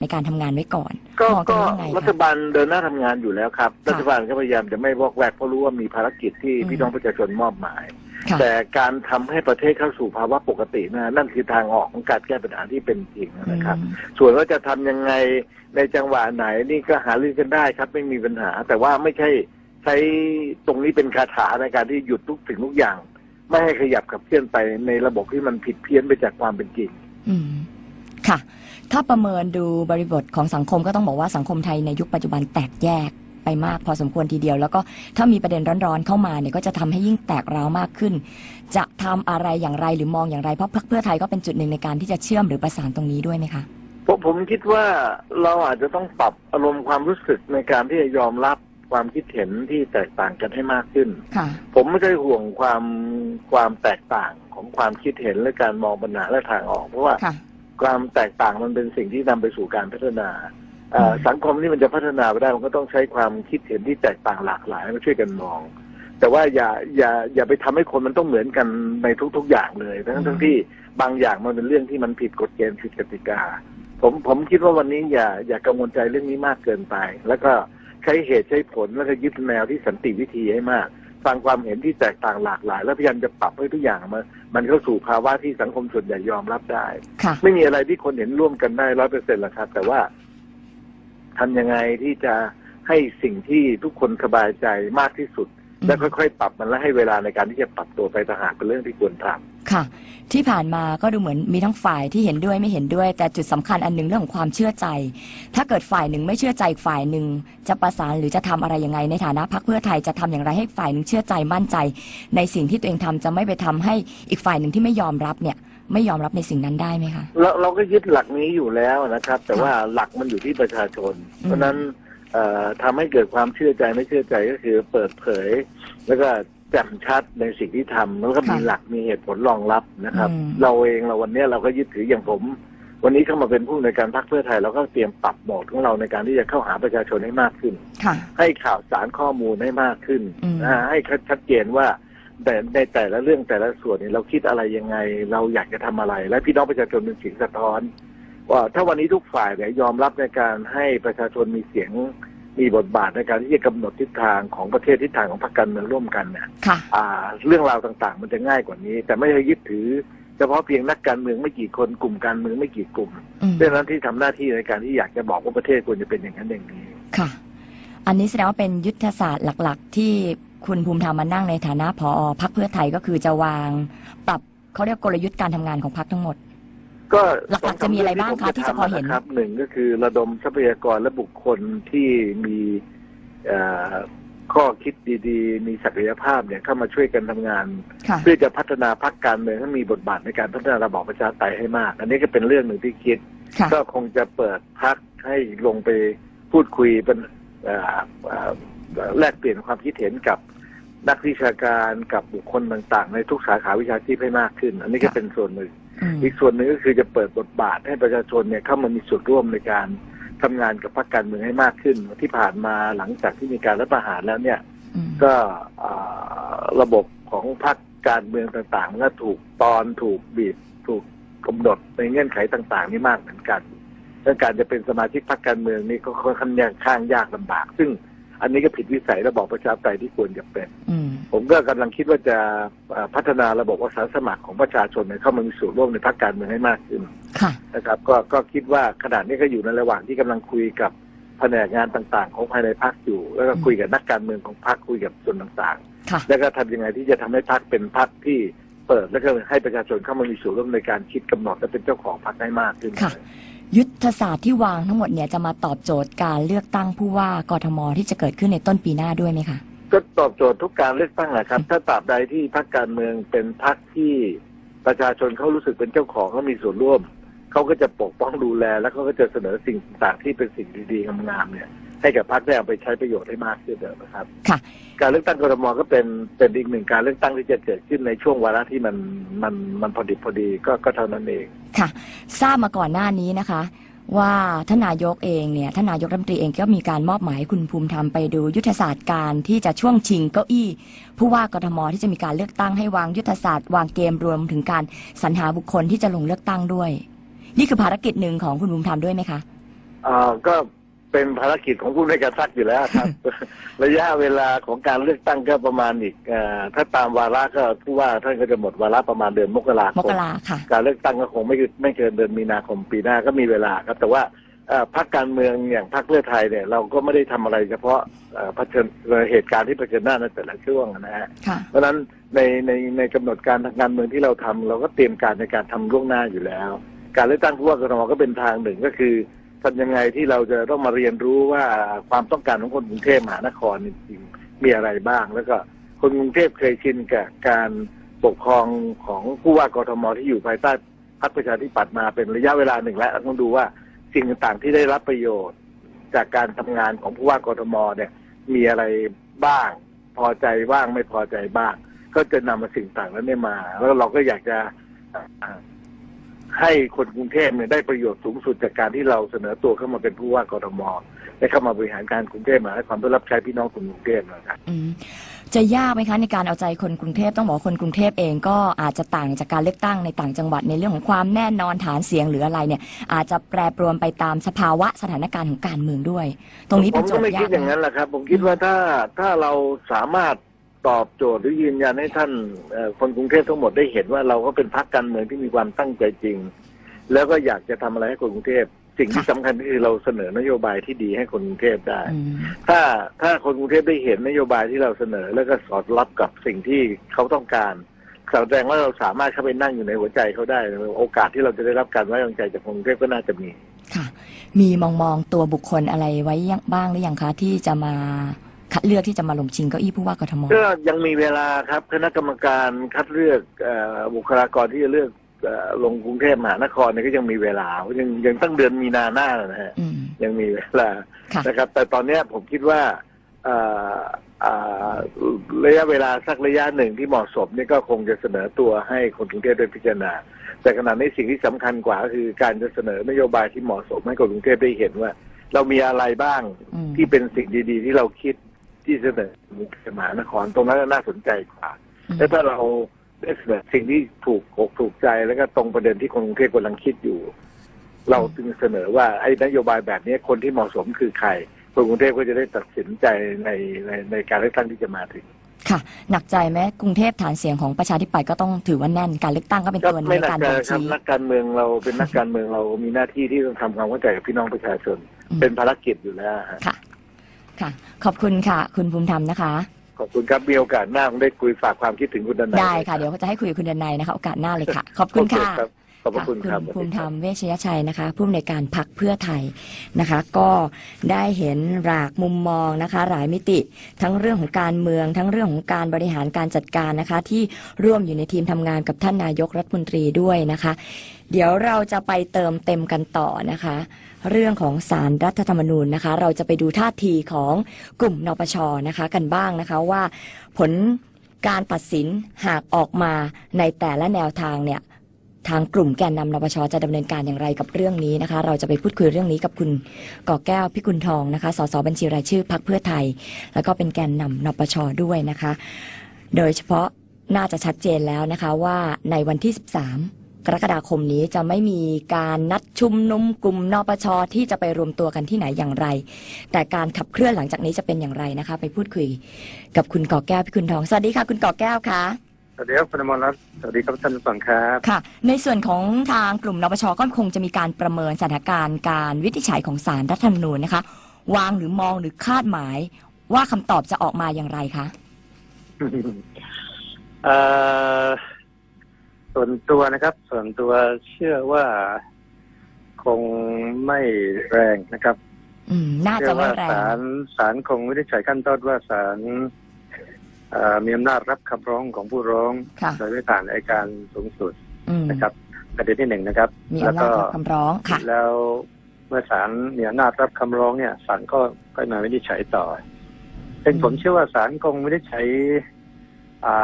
ในการทำงานไว้ก่อนก็มองตรก็งนี้ยังไงรัฐคะบาลเดินหน้าทำงานอยู่แล้วครับค่ะรัฐบาลก็พยายามจะไม่วอกแวกเพราะรู้ว่ามีภารกิจที่อืมพี่น้องประชาชนมอบหมาย ค่ะ แต่การทำให้ประเทศเข้าสู่ภาวะปกตินะนั่นคือทางออกของการแก้ปัญหาที่เป็นจริงนะครับอืมส่วนว่าจะทำยังไงในจังหวะไหนนี่ก็หารือกันได้ครับไม่มีปัญหา แต่ว่าไม่ใช่ใช้ตรงนี้เป็นคาถาในการที่หยุดทุกสิ่งทุกอย่าง ไม่ให้ขยับขับเคลื่อนไปในระบบที่มันผิดเพี้ยนไปจากความเป็นจริง อืม ค่ะ ถ้าประเมินดูบริบทของสังคมก็ต้องบอกว่าสังคมไทยในยุคปัจจุบันแตกแยกไปมากพอสมควรทีเดียว แล้วก็ถ้ามีประเด็นร้อนๆเข้ามาเนี่ยก็จะทำให้ยิ่งแตกร้าวมากขึ้น จะทำอะไรอย่างไรหรือมองอย่างไรเพราะพรรคเพื่อไทยก็เป็นจุดหนึ่งในการที่จะเชื่อมหรือประสานตรงนี้ด้วยไหมคะผมผมคิดว่าเราอาจจะต้องปรับอารมณ์ความรู้สึกในการที่จะยอมรับความคิดเห็นที่แตกต่างกันให้มากขึ้นค่ะผมไม่ได้ห่วงความความแตกต่างของความคิดเห็นและการมองปัญหาและทางออก เพราะว่า ค่ะความแตกต่างมันเป็นสิ่งที่นำไปสู่การพัฒนาเอ่ออืมสังคมที่มันจะพัฒนาไปได้มันก็ต้องใช้ความคิดเห็นที่แตกต่างหลากหลายมาช่วยกันมอง แต่ว่าอย่าอย่าอย่าไปทำให้คนมันต้องเหมือนกันในทุก ๆ อย่างเลยทั้งทั้งที่บางอย่างมันเป็นเรื่องที่มันผิดกฎเกณฑ์ผิดกติกา ผมผมคิดว่าวันนี้อย่าอย่ากังวลใจเรื่องนี้มากเกินไป แล้วก็ใช้เหตุใช้ผลแล้วก็ยึดแนวที่สันติวิธีให้มาก ฟังความเห็นที่แตกต่างหลากหลาย แล้วพยายามจะปรับให้ทุกอย่างมันมันเข้าสู่ภาวะที่สังคมส่วนใหญ่ยอมรับได้ค่ะไม่มีอะไรที่คนเห็นร่วมกันได้ร้อยเปอร์เซ็นต์หรอกครับ แต่ว่าทำยังไงที่จะให้สิ่งที่ทุกคนสบายใจมากที่สุดอืม และค่อยๆปรับมันและให้เวลาในการที่จะปรับตัวไปต่างหากเป็นเรื่องที่ควรทำค่ะ ที่ผ่านมาก็ดูเหมือนมีทั้งฝ่ายที่เห็นด้วยไม่เห็นด้วย แต่จุดสำคัญอันหนึ่งเรื่องของความเชื่อใจ ถ้าเกิดฝ่ายหนึ่งไม่เชื่อใจอีกฝ่ายหนึ่งจะประสานหรือจะทำอะไรยังไงในฐานะพรรคเพื่อไทยจะทำอย่างไรให้ฝ่ายหนึ่งเชื่อใจมั่นใจ ในสิ่งที่ตัวเองทำจะไม่ไปทำให้อีกฝ่ายหนึ่งที่ไม่ยอมรับเนี่ยไม่ยอมรับในสิ่งนั้นได้ไหมคะเราเราก็ยึดหลักนี้อยู่แล้วนะครับ แต่ค่ะว่าหลักมันอยู่ที่ประชาชนอืมเพราะฉะนั้นเอ่อ ทำให้เกิดความเชื่อใจไม่เชื่อใจก็คือเปิดเผย แล้วก็แจ่มชัดในสิ่งที่ทำแล้วก็มีหลักมีเหตุผลรองรับนะครับ เราเองเราวันนี้เราก็ยึดถืออย่างผม วันนี้เข้ามาเป็นผู้ในวยการพรรคเพื่อไทย เราก็เตรียมปรับโหมดของเราในการที่จะเข้าหาประชาชนให้มากขึ้นค่ะให้ข่าวสารข้อมูลให้มากขึ้นอืมนะฮะให้ชัดเจนว่าแต่ในแต่ละเรื่องแต่ละส่วนเนี่ยเราคิดอะไรยังไง เราอยากจะทำอะไร และพี่น้องประชาชนเป็นเสียงสะท้อน ว่าถ้าวันนี้ทุกฝ่ายเนี่ยยอมรับในการให้ประชาชนมีเสียงมีบทบาทในการที่จะกำหนดทิศทางของประเทศทิศทางของพรรคการเมืองร่วมกันเนี่ยค่ะอ่าเรื่องราวต่างๆ มันจะง่ายกว่านี้ แต่ไม่ใช่ยึดถือเฉพาะเพียงนักการเมืองไม่กี่คนกลุ่มการเมืองไม่กี่กลุ่มอืมเรื่องนั้นที่ทำหน้าที่ในการที่อยากจะบอกว่าประเทศควรจะเป็นอย่างนั้นอย่างนี้ค่ะ อันนี้แสดงว่าเป็นยุทธศาสตร์หลัก ๆ ที่คุณภูมิธรรมมานั่งในฐานะผอพักเพื่อไทยก็คือจะวาง ปรับเขาเรียกกลยุทธ์การทำงานของพักทั้งหมด ก็หลักๆจะมีอะไรบ้างคะที่จะพอเห็นครับหนึ่งก็คือระดมทรัพยากรและบุคคลที่มีเอ่อข้อคิดดีๆ มีศักยภาพเนี่ยเข้ามาช่วยกันทำงานค่ะเพื่อจะพัฒนาพรรคการเมืองให้มีบทบาทในการพัฒนาระบอบประชาธิปไตยให้มาก อันนี้ก็เป็นเรื่องหนึ่งที่คิดค่ะก็คงจะเปิดพักให้ลงไปพูดคุยเป็นเอ่อเอ่อแลกเปลี่ยนความคิดเห็นกับนักวิชาการกับบุคคลต่างๆ ในทุกสาขาวิชาชีพให้มากขึ้น อันนี้ก็ค่ะเป็นส่วนหนึ่ง อืมอีกส่วนหนึ่งก็คือจะเปิดบทบาทให้ประชาชนเนี่ยเข้ามามีส่วนร่วมในการทำงานกับพรรคการเมืองให้มากขึ้น ที่ผ่านมาหลังจากที่มีการรัฐประหารแล้วเนี่ยอืมก็อ่าระบบของพรรคการเมืองต่างๆมันก็ถูกตอนถูกบีบถูกกำหนดในเงื่อนไขต่างๆ นี่มากเหมือนกันและการจะเป็นสมาชิกพรรคการเมืองนี่ก็ค่อนข้างยากข้างยากลำบาก ซึ่ง อันนี้ก็ผิดวิสัยระบอบประชาธิปไตยที่ควรจะเป็นอืมผมก็กำลังคิดว่าจะอ่าพัฒนาระบบอาสาสมัครของประชาชนเนี่ยเข้ามามีส่วนร่วมในพรรคการเมืองให้มากขึ้นค่ะนะครับ ก็ก็คิดว่าขณะนี้ก็อยู่ในระหว่างที่กำลังคุยกับแผนกงานต่างๆ ของภายในพรรคอยู่ แล้วก็คุยกับนักการเมืองของพรรคคุยกับส่วนต่างค่ะๆแล้วก็ทำยังไงที่จะทำให้พรรคเป็นพรรคที่เปิดแล้วก็ให้ประชาชนเข้ามามีส่วนร่วมในการคิดกำหนดและเป็นเจ้าของพรรคได้มากขึ้นค่ะ ยุทธศาสตร์ที่วางทั้งหมดเนี่ยจะมาตอบโจทย์การเลือกตั้งผู้ว่ากทมที่จะเกิดขึ้นในต้นปีหน้าด้วยไหมคะก็ตอบโจทย์ทุกการเลือกตั้งแหละครับ ถ้าตราบใดที่พรรคการเมืองเป็นพรรคที่ประชาชนเขารู้สึกเป็นเจ้าของเขามีส่วนร่วมเขาก็จะปกป้องดูแล แล้วเขาก็จะเสนอสิ่งต่างๆที่เป็นสิ่งดีๆงามๆเนี่ย ให้กับพรรคได้เอาไปใช้ประโยชน์ให้มากขึ้นนะครับ ค่ะ การเลือกตั้งกรทมก็เป็นเป็นอีกหนึ่งการเลือกตั้งที่จะเกิดขึ้นในช่วงวาระที่มันมันมันพอดีพอดีก็ก็เท่านั้นเอง ค่ะ ทราบมาก่อนหน้านี้นะคะ ว่าท่านนายกเองเนี่ยท่านนายกรัฐมนตรีเองก็มีการมอบหมายให้คุณภูมิธรรมไปดูยุทธศาสตร์การที่จะช่วงชิงเก้าอี้ผู้ว่ากทมที่จะมีการเลือกตั้งให้วางยุทธศาสตร์วางเกมรวมถึงการสรรหาบุคคลที่จะลงเลือกตั้งด้วย นี่คือภารกิจหนึ่งของคุณภูมิธรรมด้วยไหมคะ เอ่อก็ เป็นภารกิจของผู้ในวยการพักอยู่แล้วครับ ระยะเวลาของการเลือกตั้งก็ประมาณอีกเอ่อถ้าตามวาระก็ผู้ว่าท่านก็จะหมดวาระประมาณเดือนมกราคมมกราค่ะการเลือกตั้งก็คงไม่เกินไม่เกินเดือนมีนาคมปีหน้าก็มีเวลาครับ แต่ว่าเอ่อพรรคการเมืองอย่างพรรคเพื่อไทยเนี่ยเราก็ไม่ได้ทำอะไรเฉพาะเอ่อเผชิญเหตุการณ์ที่เผชิญหน้าในแต่ละช่วงนะฮะค่ะเพราะฉะนั้นในในในกำหนดการทางการเมืองที่เราทำเราก็เตรียมการในการทำล่วงหน้าอยู่แล้ว การเลือกตั้งผู้ว่ากทมก็เป็นทางหนึ่งก็คือ ทำยังไงที่เราจะต้องมาเรียนรู้ว่าความต้องการของคนกรุงเทพมหานครจริงๆมีอะไรบ้าง แล้วก็คนกรุงเทพเคยชินกับการปกครองของผู้ว่ากทมที่อยู่ภายใต้พรรคประชาธิปัตย์มาเป็นระยะเวลาหนึ่งแล้วต้องดูว่าสิ่งต่างๆที่ได้รับประโยชน์ จากการทำงานของผู้ว่ากทมเนี่ย มีอะไรบ้าง พอใจบ้างไม่พอใจบ้าง ก็จะนำมาสิ่งต่างนั้นเนี่ยมา แล้วเราก็อยากจะ ให้คนกรุงเทพเนี่ยได้ประโยชน์สูงสุดจากการที่เราเสนอตัวเข้ามาเป็นผู้ว่ากทมได้เข้ามาบริหารการกรุงเทพมหานครเพื่อรับใช้พี่น้องคนกรุงเทพนะครับอืมจะยากไหมคะในการเอาใจคนกรุงเทพต้องบอกว่าคนกรุงเทพเองก็อาจจะต่างจากการเลือกตั้งในต่างจังหวัดในเรื่องของความแน่นอนฐานเสียงหรืออะไรเนี่ย อาจจะแปรปรวนไปตามสภาวะสถานการณ์ของการเมืองด้วย ตรงนี้ผเป็นมโจก็ทไม่ย์ยาคิกดอย่างนั้นแหละครับ ผมคิดว่าถ้าถ้าเราสามารถ ตอบโจทย์หรือยืนยันให้ท่านเอ่อคนกรุงเทพทั้งหมดได้เห็นว่าเราก็เป็นพรรคการเมืองที่มีความตั้งใจจริง แล้วก็อยากจะทำอะไรให้คนกรุงเทพสิ่งที่สำคัญคือเราเสนอนโยบายที่ดีให้คนกรุงเทพได้อืมถ้าถ้าคนกรุงเทพได้เห็นนโยบายที่เราเสนอ แล้วก็สอดรับกับสิ่งที่เขาต้องการแสดงว่าเราสามารถเข้าไปนั่งอยู่ในหัวใจเขาได้ โอกาสที่เราจะได้รับการไว้วางใจจากคนกรุงเทพก็น่าจะมี ค่ะ มีมองมองตัวบุคคลอะไรไว้ยังบ้างหรือยังคะที่จะมา คัดเลือกที่จะมาลงชิงเก้าอี้ผู้ว่ากทม ก็ยังมีเวลาครับคณะกรรมการคัดเลือกเอ่อบุคลากรที่จะเลือกเอ่อลงกรุงเทพมหานครเนี่ยก็ยังมีเวลายังยังตั้งเดือนมีนาหน้านะฮะอืม ยังมีเวลาค่ะ นะครับ แต่ตอนเนี้ยผมคิดว่าเอ่อเอ่อระยะเวลาสักระยะหนึ่งที่เหมาะสมนี่ก็คงจะเสนอตัวให้คนกรุงเทพได้พิจารณา แต่ขณะนี้สิ่งที่สำคัญกว่าก็คือการจะเสนอนโยบายที่เหมาะสมให้คนกรุงเทพได้เห็นว่า เรามีอะไรบ้างอืม ที่เป็นสิ่งดี ๆ ที่เราคิด ที่เสนอกรุงเทพมหานครตรงนั้นน่าสนใจกว่าแล้วถ้าเราได้เสนอสิ่งที่ถูกอกถูกใจแล้วก็ตรงประเด็นที่คนกรุงเทพกำลังคิดอยู่ เราจึงเสนอว่าไอ้นโยบายแบบนี้คนที่เหมาะสมคือใครคนกรุงเทพก็จะได้ตัดสินใจในในในการเลือกตั้งที่จะมาถึง ค่ะ หนักใจไหมกรุงเทพฐานเสียงของประชาธิปัตย์ก็ต้องถือว่าแน่นการเลือกตั้งก็เป็นก็ตัวในไม่หนักการใจบ่งครับชี้นักการเมืองเราเป็นนักการเมืองเรามีหน้าที่ที่ต้องทำความเข้าใจกับพี่น้องประชาชนอืมเป็นภารกิจอยู่แล้วฮะค่ะ ค่ะ ขอบคุณค่ะ คุณภูมิธรรมนะคะ ขอบคุณครับมีโอกาสหน้าคงได้คุยฝากความคิดถึงคุณดนัยได้ค่ะ เดี๋ยวจะให้คุยกับคุณดนัยนะคะ โอกาสหน้าเลยค่ะ ขอบคุณค่ะโอเรับ ขอบพระคุณครับ ภูมิธรรมเวชยชัยนะคะผู้อำนวยการพักเพื่อไทยนะคะ ก็ได้เห็นหลากมุมมองนะคะ หลายมิติทั้งเรื่องของการเมือง ทั้งเรื่องของการบริหารการจัดการนะคะ ที่ร่วมอยู่ในทีมทำงานกับท่านนายกรัฐมนตรีด้วยนะคะ เดี๋ยวเราจะไปเติมเต็มกันต่อนะคะ เรื่องของสารรัฐธรรมนูญนะคะ เราจะไปดูท่าทีของกลุ่มนปชนะคะกันบ้างนะคะว่าผลการตัดสินหากออกมาในแต่ละแนวทางเนี่ย ทางกลุ่มแกนนำนปชจะดำเนินการอย่างไรกับเรื่องนี้นะคะ เราจะไปพูดคุยเรื่องนี้กับคุณก่อแก้วพิกุลทองนะคะสสบัญชีรายชื่อพักเพื่อไทย แล้วก็เป็นแกนนำนปชด้วยนะคะ โดยเฉพาะน่าจะชัดเจนแล้วนะคะว่าในวันที่ 13 กรกฎาคมนี้จะไม่มีการนัดชุมนุมกลุ่มนปชที่จะไปรวมตัวกันที่ไหนอย่างไร แต่การขับเคลื่อนหลังจากนี้จะเป็นอย่างไรนะคะ ไปพูดคุยกับคุณก่อแก้วพิกุลทองสวัสดีค่ะ คุณก่อแก้วค่ะ สวัสดีครับคุณอมรรัตน์สวัสดีครับท่านผู้ฟังครับค่ะ ในส่วนของทางกลุ่มนปชก็คงจะมีการประเมินสถานการณ์การวินิจฉัยของสารรัฐธรรมนูญนะคะ วางหรือมองหรือคาดหมาย ว่าคำตอบจะออกมาอย่างไรคะเอ่อส่วนตัวนะครับ ส่วนตัวเชื่อว่าคงไม่แรงนะครับอืม น่าเชื่จะอไม่ว่าแรง ศาลศาลคงวินิจฉัยขั้นต้นว่าศาลเอ่อ มีอำนาจรับคำร้องของผู้ร้องค่ะโดยไม่ผ่านอัยการสูงสุดอืมนะครับประเด็นที่หนึ่งนะครับมีแล้วอำนาก็จรับคำร้องค่ะแล้วเมื่อศาลมีอำนาจรับคำร้องเนี่ยศาลก็ก็มาวินิจฉัยต่อซึ่งอืมผมเชื่อว่าศาลคงวินิจฉัยอ่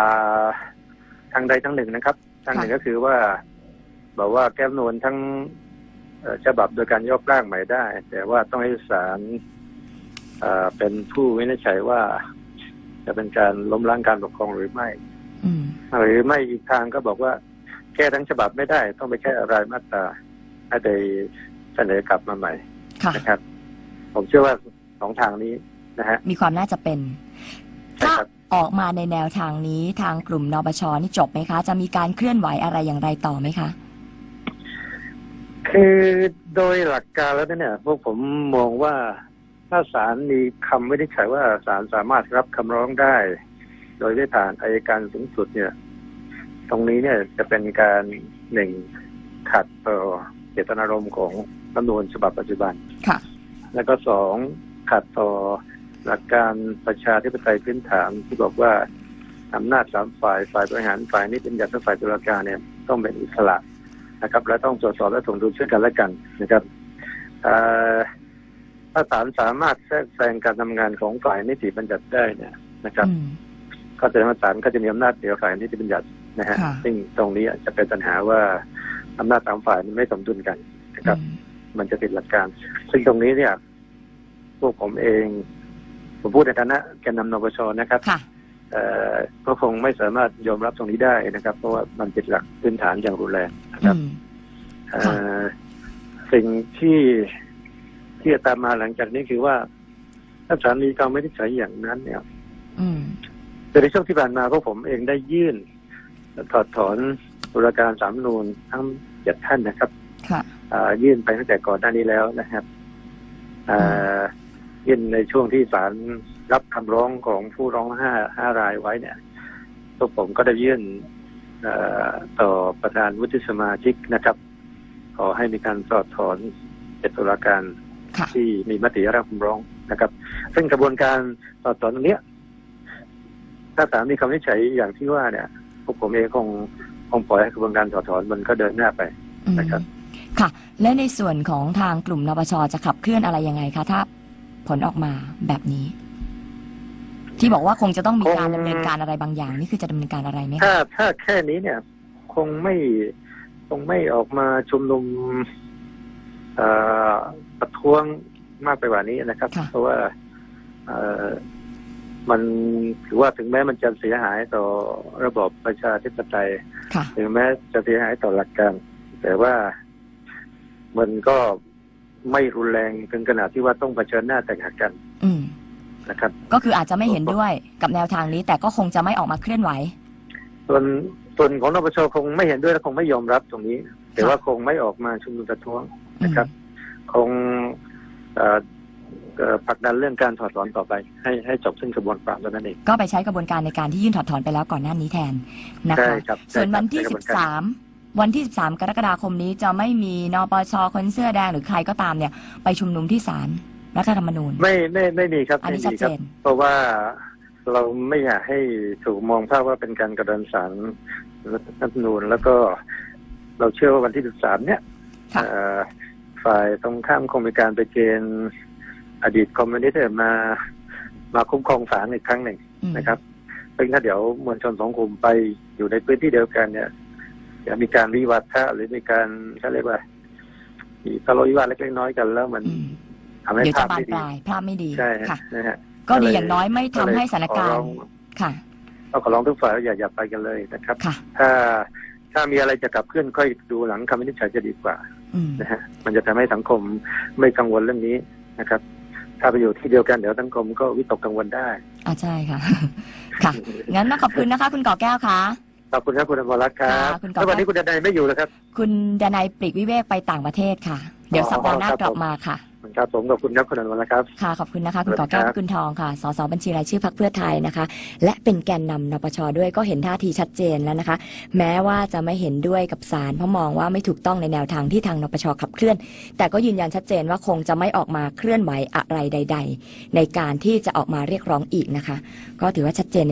าทางใดทางหนึ่งนะครับ ทางหนึ่งก็คือว่าบอกว่าแก้มนวนทั้งเอ่อฉบับโดยการยกร่างใหม่ได้ แต่ว่าต้องให้ศาลเอ่อเป็นผู้วินิจฉัยว่า จะเป็นการล้มล้างการปกครองหรือไม่อืมหรือไม่อีกทางก็บอกว่า แก้ทั้งฉบับไม่ได้ ต้องไปแก้รายมาตราให้ได้เสนอกลับมาใหม่ค่ะนะครับ ผมเชื่อว่าสองทางนี้นะฮะมีความน่าจะเป็นใช่ถ้าครับออกมาในแนวทางนี้ทางกลุ่มนปชนี่จบไหมคะ จะมีการเคลื่อนไหวอะไรอย่างไรต่อไหมคะ คือโดยหลักการแล้วเนี่ยพวกผมมองว่า ถ้าศาลมีคำไม่ได้ใช้ว่าศาลสามารถรับคำร้องได้ โดยได้ผ่านอายการสูงสุดเนี่ย ตรงนี้เนี่ยจะเป็นการหนึ่งขัดต่อเจตนารมณ์ของรัฐธรรมนูญฉบับปัจจุบันค่ะ แล้วก็สองขัดต่อหลักการประชาธิปไตยพื้นฐานที่บอกว่าอำนาจสามฝ่ายฝ่ายบริหารฝ่ายนิติบัญญัติและฝ่ายตุลาการเนี่ยต้องเป็นอิสระนะครับ และต้องตรวจสอบและถ่วงดุลช่วยกันและกันนะครับเอ่อ ถ้าศาลสามารถแทรกแซงการทำงานของฝ่ายนิติบัญญัติได้เนี่ยนะครับอืมก็แสดงว่าศาลก็จะมีอำนาจเหนือฝ่ายนิติบัญญัตินะฮะค่ะซึ่งตรงนี้จะเป็นปัญหาว่าอำนาจสามฝ่ายมันไม่สมดุลกันนะครับอืมมันจะผิดหลักการ ซึ่งตรงนี้เนี่ย พวกผมเอง ผมพูดในฐานะแกนนำนปชนะครับค่ะเอ่อก็คงไม่สามารถยอมรับตรงนี้ได้นะครับ เพราะว่ามันผิดหลักพื้นฐานอย่างรุนแรงนะคอืรับมเอ่อค่ะสิ่งที่ ที่จะตามมาหลังจากนี้คือว่า ถ้าศาลมีคำไม่ได้ใช้อย่างนั้นเนี่ยอืมแต่ในช่วงที่ผ่านมาพวกผมเองได้ยื่นถอดถอนตุลาการสามนูนทั้งเจ็ดท่านนะครับค่ะอ่ายื่นไปตั้งแต่ก่อนหน้านี้แล้วนะครับอ่ายื่นในช่วงที่ศาลรับคำร้องของผู้ร้องห้าห้ารายไว้เนี่ยพวกผมก็ได้ยื่นเอ่อต่อประธานวุฒิสมาชิกนะครับ ขอให้มีการสอดถอนเจตุลาการค่ะ ที่มีมติรับคำร้องนะครับ ซึ่งกระบวนการสอดถอนตรงเนี้ย ถ้าศาลมีคำวินิจฉัยอย่างที่ว่าเนี่ยพวกผมเองคงคงปล่อยให้กระบวนการสอดถอนมันก็เดินหน้าไปอืมนะครับ ค่ะ และในส่วนของทางกลุ่มนปชจะขับเคลื่อนอะไรยังไงคะถ้าผลออกมาแบบนี้ ที่บอกว่าคงจะต้องมีการคงดำเนินการอะไรบางอย่าง นี่คือจะดำเนินการอะไรไหมคะถ้าถ้าแค่นี้เนี่ย คงไม่คงไม่ออกมาชุมนุมเอ่อ ประท้วงมากไปกว่านี้นะครับค่ะเพราะว่าเอ่อมันถือว่าถึงแม้มันจะเสียหายต่อระบบประชาธิปไตยค่ะถึงแม้จะเสียหายต่อหลักการ แต่ว่ามันก็ไม่รุนแรงถึงขนาดที่ว่าต้องเผชิญหน้าแต่งหักกันอืมนะครับก็คืออาจจะไม่เห็นด้วยกับแนวทางนี้ แต่ก็คงจะไม่ออกมาเคลื่อนไหว ส่วนส่วนของนปชคงไม่เห็นด้วยและคงไม่ยอมรับตรงนี้ แต่ค่ะว่าคงไม่ออกมาชุมนุมประท้วงอืม นะครับ คงเอ่อเอ่อผลักดันเรื่องการถอดถอนต่อไป ให้ให้จบสิ้นกระบวนการเท่านั้นเองก็ไปใช้กระบวนการในการที่ยื่นถอดถอนไปแล้วก่อนหน้านี้แทนนะใช่คะครับส่วนวันที่ใช่ครับใช่กระบวนการ13วันที่ 13 กรกฎาคมนี้จะไม่มีนปชคนเสื้อแดงหรือใครก็ตามเนี่ย ไปชุมนุมที่ศาลรัฐธรรมนูญ ไม่ไม่ไม่มีครับอันไม่นี้ชัมีดคเจรับนเพราะว่าเราไม่อยากให้ถูกมองภาพว่าเป็นการกระดันสารรัฐธรรมนูญ แล้วก็เราเชื่อว่าวันที่ 13 เนี่ยค่ะเอ่อ ฝ่ายตรงข้ามคงมีการไปเกณฑ์อดีตคอมมิวนิสต์มามาคุ้มครองศาลอีกครั้งหนึ่งอืมนะครับซึ่งถ้าเดี๋ยวมวลชนสองกลุ่มไปอยู่ในพื้นที่เดียวกันเนี่ยจะมีการวิวาทะหรือมีการเขาเรียกว่ามีทะเลาะวิวาทเล็กๆน้อยๆกันแล้วมันอืมทำให้เดี๋ยวภาจะพบานไม่ปดีลายภาพไม่ดีใช่ค่ะนะฮะก็ดีอย่างน้อยไม่ทำให้สถานการขอณ์ร้องค่ะก็ขอร้องทุกฝ่ายว่าอย่าอย่าไปกันเลยนะครับค่ะถ้าถ้ามีอะไรจะกลับเคลื่อนค่อยดูหลังคำวินิจฉัยจะดีกว่าอืม นะฮะมันจะทำให้สังคมไม่กังวลเรื่องนี้นะครับ ถ้าไปอยู่ที่เดียวกันเดี๋ยวสังคมก็วิตกกังวลได้อ่าใช่ค่ะ ค่ะงั้นมาขอบคุณนะคะ คุณก่อแก้วค่ะขอบคุณครับคุณอมรรัตน์ครับค่ะคุณกอล์ฟแล้ววันนี้คุณดนัยไม่อยู่แล้วครับ คุณดนัยปลีกวิเวกไปต่างประเทศค่ะ เดี๋ยวอ๋อสัปดาห์หน้าครับกลับผมมาค่ะ ครับผมขอบคุณครับคุณอมรรัตน์ครับค่ะขอบคุณนะคะคุณสวัก่อสดีแก้วครับกุลทองค่ะสสบัญชีรายชื่อพรรคเพื่อไทยนะคะ และเป็นแกนนำนปชด้วยก็เห็นท่าทีชัดเจนแล้วนะคะ แม้ว่าจะไม่เห็นด้วยกับศาลเพราะมองว่าไม่ถูกต้องในแนวทางที่ทางนปชขับเคลื่อน แต่ก็ยืนยันชัดเจนว่าคงจะไม่ออกมาเคลื่อนไหวอะไรใด ๆ ในการที่จะออกมาเรียกร้องอีกนะคะ ก็ถือว่าชัดเจนใน